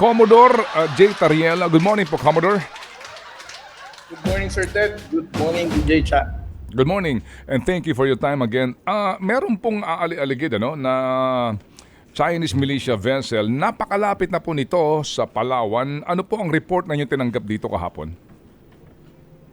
Commodore uh, J. Tariela. Good morning po, Commodore. Good morning, Sir Ted. Good morning, DJ Cha. Good morning and thank you for your time again. Ah, meron pong aali-aligid ano na Chinese militia vessel. Napakalapit na po nito sa Palawan. Ano po ang report na inyo tinanggap dito kahapon?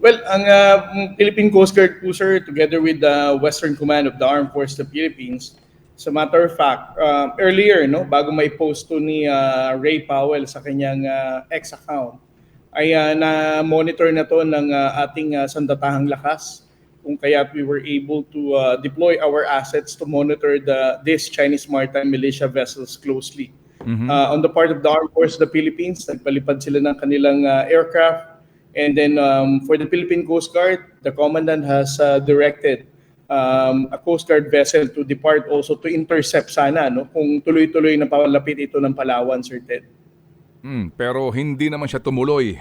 Well, ang uh, Philippine Coast Guard po, sir, together with the Western Command of the Armed Forces of the Philippines, as a matter of fact, uh, earlier, no, bago may post to ni uh, Ray Powell sa kanyang uh, X account, ay uh, na-monitor na to ng uh, ating uh, sandatahang lakas kung kaya we were able to uh, deploy our assets to monitor the this Chinese maritime militia vessels closely. Uh, on the part of the Armed Forces of the Philippines, nagpalipad sila ng kanilang uh, aircraft And then um, for the Philippine Coast Guard, the commandant has uh, directed um, a Coast Guard vessel to depart also to intercept sana no kung tuloy-tuloy na palapit ito ng Palawan, Sir Ted. Hmm, pero hindi naman siya tumuloy.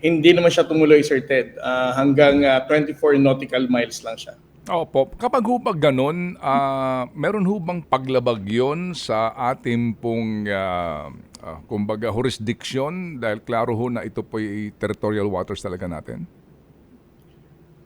Hindi naman siya tumuloy, Sir Ted. Ah, hanggang ah, 24 nautical miles lang siya. Opo, kapag hubag ganun, ah, meron hubang paglabag yon sa ating pong, ah, ah, kumbaga, jurisdiction dahil klaro ho na ito po ay territorial waters talaga natin?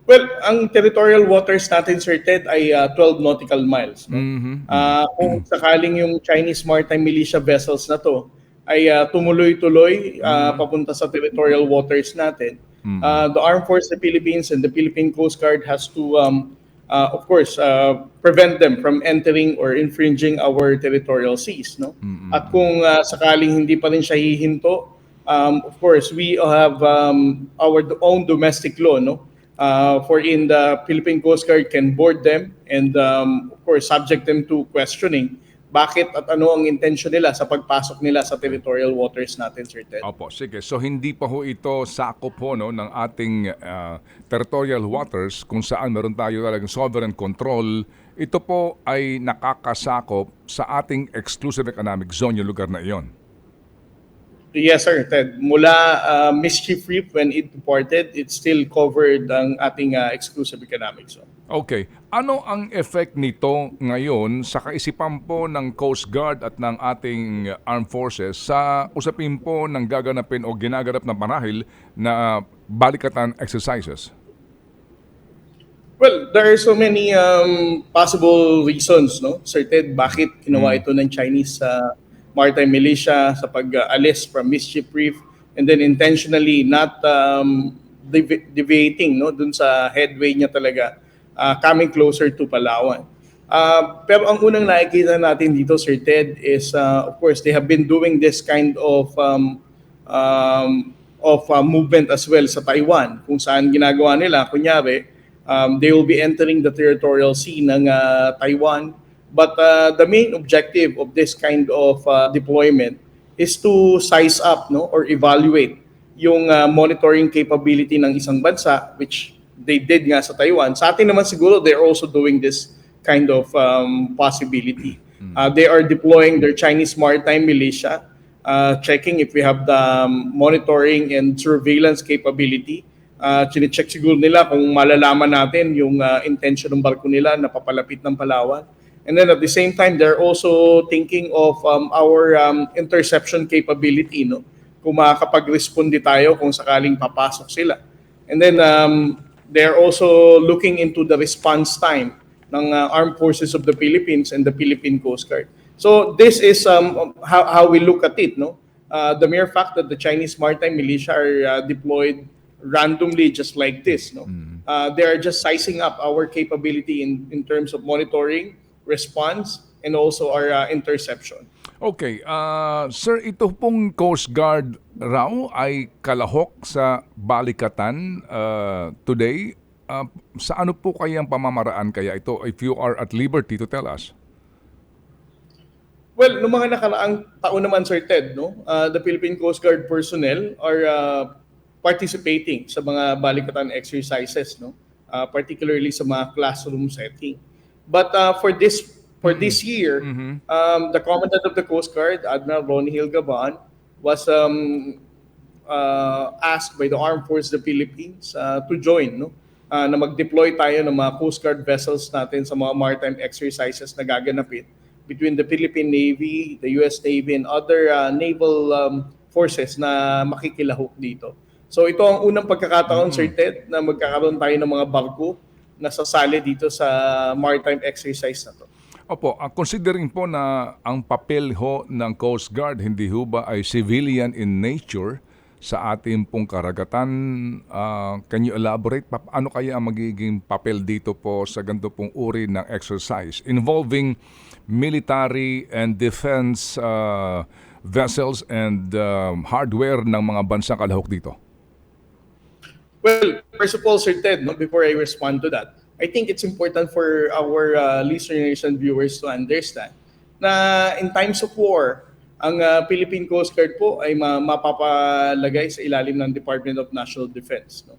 Well, ang territorial waters natin, Sir Ted, ay ah, 12 nautical miles. No? Mhm. Ah, kung sakaling yung Chinese maritime militia vessels na to ay ah, tumuloy-tuloy ah, papunta sa territorial waters natin, ah, the Armed Forces of the Philippines and the Philippine Coast Guard has to, um, ah, of course, ah, prevent them from entering or infringing our territorial seas. No? At kung ah, sakaling hindi pa rin siya hihinto, um, of course, we have um, our own domestic law, no? Uh, for in the Philippine Coast Guard can board them and um, of course subject them to questioning bakit at ano ang intention nila sa pagpasok nila sa territorial waters natin, Sir Ted. Opo, sige. So hindi pa ho ito sakop ho no, ng ating ah, territorial waters kung saan meron tayo talagang sovereign control. Ito po ay nakakasakop sa ating exclusive economic zone, yung lugar na iyon. Yes, sir, Ted. Mula uh, Mischief Reef, when it departed, it's still covered ang ating uh, exclusive economic zone. Okay. Ano ang effect nito ngayon sa kaisipan po ng Coast Guard at ng ating armed forces sa usapin po ng gaganapin o ginaganap na panahil na balikatan exercises? Well, there are so many um, possible reasons, no, Sir Ted, bakit ginawa ito ng Chinese uh, maritime militia sa pag-alis from Mischief Reef and then intentionally not um, devi- deviating no, dun sa headway niya talaga, uh, coming closer to Palawan. Uh, pero ang unang nakikita natin dito, Sir Ted, is uh, of course they have been doing this kind of um, um, of uh, movement as well sa Taiwan kung saan ginagawa nila kunyari um, they will be entering the territorial sea ng uh, Taiwan but uh, the main objective of this kind of uh, deployment is to size up no or evaluate yung uh, monitoring capability ng isang bansa which they did nga sa Taiwan sa atin naman siguro they're also doing this kind of um, possibility uh, they are deploying their Chinese maritime militia uh, checking if we have the um, monitoring and surveillance capability. Uh, chine-check siguro nila kung malalaman natin yung uh, intention ng barko nila na papalapit ng Palawan. And then at the same time, they're also thinking of um, our um, interception capability, no? Kung makakapag-responde tayo kung sakaling papasok sila. And then um, they're also looking into the response time ng uh, Armed Forces of the Philippines and the Philippine Coast Guard. So this is um, how, how we look at it, no? Uh, the mere fact that the Chinese maritime militia are uh, deployed randomly just like this, no? Uh, they are just sizing up our capability in, in terms of monitoring, response, and also our uh, interception. Okay, ah, sir, ito pong Coast Guard raw ay kalahok sa balikatan ah, today. Ah, sa ano po kayang pamamaraan kaya ito if you are at liberty to tell us? Well, noong mga nakaraang taon naman, Sir Ted, no, uh, the Philippine Coast Guard personnel are uh, participating sa mga balikatan exercises, no, uh, particularly sa mga classroom setting. But uh, for this for this year, um, the commandant of the Coast Guard, Admiral Ronnie Hilgaban, was um, uh, asked by the Armed Forces of the Philippines uh, to join, no, uh, na mag-deploy tayo ng mga Coast Guard vessels natin sa mga maritime exercises na gaganapin between the Philippine Navy, the US Navy, and other uh, naval um, forces na makikilahok dito. So ito ang unang pagkakataon, Sir Ted, na magkakaroon tayo ng mga barko na sasali dito sa maritime exercise na to. Opo, ah, considering po na ang papel ho ng Coast Guard hindi ho ba ay civilian in nature sa ating pong karagatan, ah, can you elaborate? Pa- ano kaya ang magiging papel dito po sa ganito pong uri ng exercise involving military and defense ah, vessels and um, hardware ng mga bansang kalahok dito? Well, first of all, Sir Ted, no, before I respond to that, I think it's important for our uh, listeners and viewers to understand na in times of war, ang uh, Philippine Coast Guard po ay ma- mapapalagay sa ilalim ng Department of National Defense. No?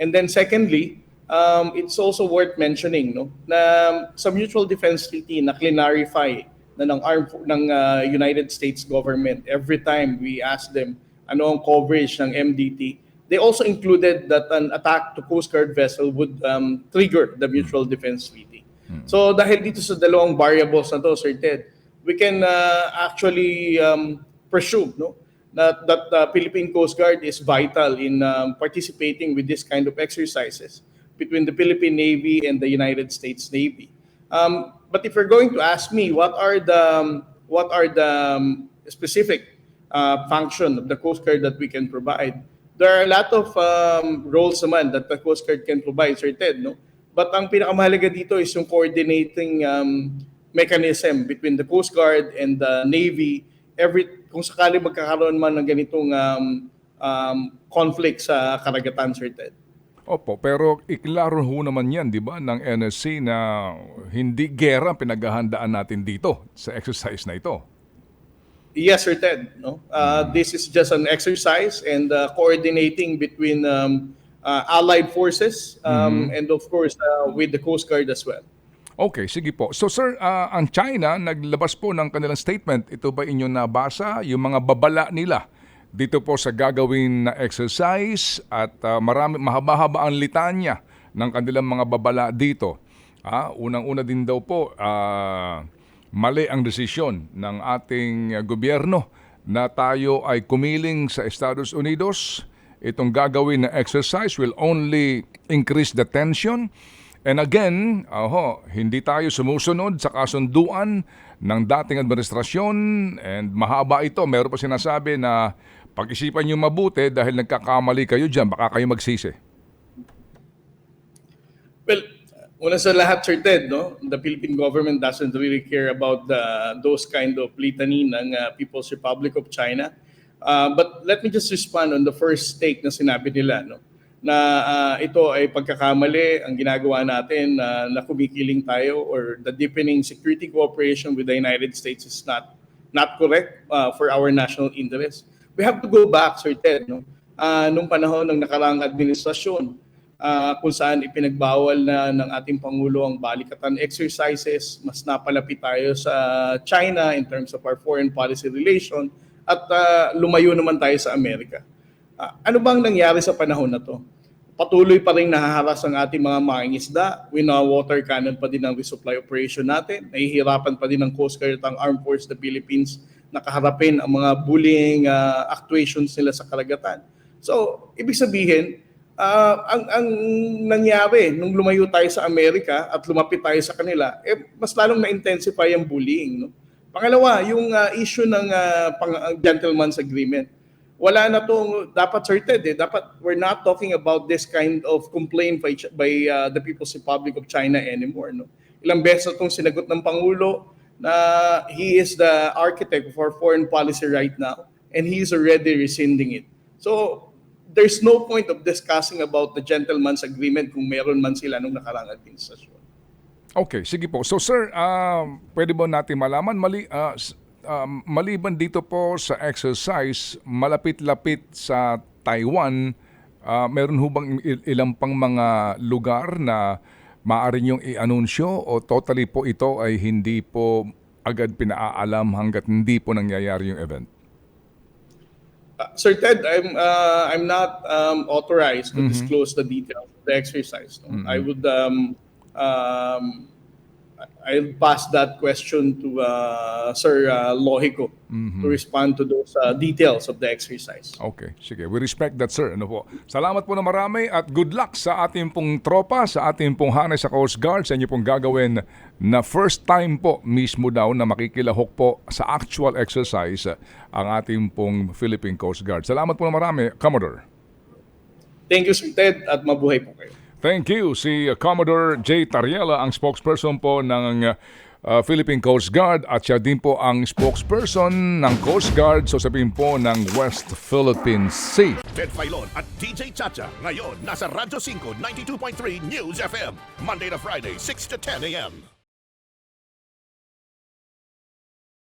And then secondly, um, it's also worth mentioning no, na sa Mutual Defense Treaty na clarify na ng, arm, ng uh, United States government every time we ask them ano ang coverage ng MDT, they also included that an attack to Coast Guard vessel would um, trigger the Mutual Defense Treaty. So dahil dito sa dalawang variables na to, Sir Ted, we can uh, actually um, presume no, that, that the Philippine Coast Guard is vital in um, participating with this kind of exercises between the Philippine Navy and the United States Navy. Um, but if you're going to ask me what are the um, what are the um, specific uh, function of the Coast Guard that we can provide, there are a lot of um, roles naman that the Coast Guard can provide, Sir Ted, no? But ang pinakamahalaga dito is yung coordinating um, mechanism between the Coast Guard and the Navy. Every kung sakali magkakaroon man ng ganitong um, um, conflict sa karagatan, Sir Ted. Opo, pero iklaro ho naman yan, di ba, ng NSC na hindi gera pinaghahandaan natin dito sa exercise na ito. Yes, Sir Ted. No, uh, this is just an exercise and uh, coordinating between um, uh, allied forces um, and of course uh, with the Coast Guard as well. Okay, sige po. So sir, ah, ang China naglabas po ng kanilang statement. Ito ba inyong nabasa? Yung mga babala nila dito po sa gagawin na exercise at ah, marami mahaba-haba ang litanya ng kanilang mga babala dito. Ah, unang-una din daw po ah, mali ang desisyon ng ating gobyerno na tayo ay kumiling sa Estados Unidos. Itong gagawin na exercise will only increase the tension And again, aho, hindi tayo sumusunod sa kasunduan ng dating administrasyon and mahaba ito. Meron pa sinasabi na pag-isipan nyo mabuti dahil nagkakamali kayo dyan, baka kayo magsisi. Well, una sa lahat, Sir Ted, no? the Philippine government doesn't really care about the, those kind of litany ng uh, People's Republic of China. Uh, but let me just respond on the first take na sinabi nila. No? na uh, ito ay pagkakamali ang ginagawa natin uh, na kumikiling tayo or the deepening security cooperation with the United States is not not correct uh, for our national interest. We have to go back, Sir Ted, no? uh, nung panahon ng nakaraang administrasyon uh, kung saan ipinagbawal na ng ating Pangulo ang balikatan exercises, mas napalapit tayo sa China in terms of our foreign policy relation at uh, lumayo naman tayo sa Amerika. Uh, ano bang nangyari sa panahon na to? Patuloy pa rin nahaharas ang ating mga mangingisda. Wina-water cannon pa din ang resupply operation natin. Nahihirapan pa din ng Coast Guard at ang Armed Forces the Philippines nakaharapin ang mga bullying uh, actuations nila sa karagatan. So, ibig sabihin, uh, ang, ang nangyari nung lumayo tayo sa Amerika at lumapit tayo sa kanila, eh, mas lalong na-intensify ang bullying. No? Pangalawa, yung uh, issue ng uh, pang, gentleman's agreement wala na tong dapat certain eh dapat we're not talking about this kind of complaint by by uh, the People's Republic of China anymore no ilang beses itong sinagot ng pangulo na he is the architect of our foreign policy right now and he is already rescinding it so there's no point of discussing about the gentleman's agreement kung meron man sila nung nakarang administrasyon Okay, sige po. So sir, um, pwede ba natin malaman, mali, s- um, maliban dito po sa exercise, malapit-lapit sa Taiwan, ah, meron ho bang il- ilang pang mga lugar na maaari niyong i-anunsyo o totally po ito ay hindi po agad pinaalam hanggat hindi po nangyayari yung event? Uh, Sir Ted, I'm uh, I'm not um, authorized to disclose the details of the exercise. no? I would um, um, I'll pass that question to uh, Sir uh, Lohico to respond to those uh, details of the exercise. Okay, sige. We respect that, sir. Ano po? Salamat po na marami at good luck sa ating pong tropa, sa ating pong hanay sa Coast Guard, sa inyo pong gagawin na first time po mismo daw na makikilahok po sa actual exercise uh, ang ating pong Philippine Coast Guard. Salamat po na marami, Commodore. Thank you, Sir Ted, at mabuhay po kayo. Thank you. Si Commodore J. Tariela, ang spokesperson po ng uh, Philippine Coast Guard at siya din po ang spokesperson ng Coast Guard so sabihin po ng West Philippine Sea. Ted Filon at DJ Chacha. Ngayon, nasa Radyo 5, 92.3 News FM. Monday to Friday, 6 to 10 a.m.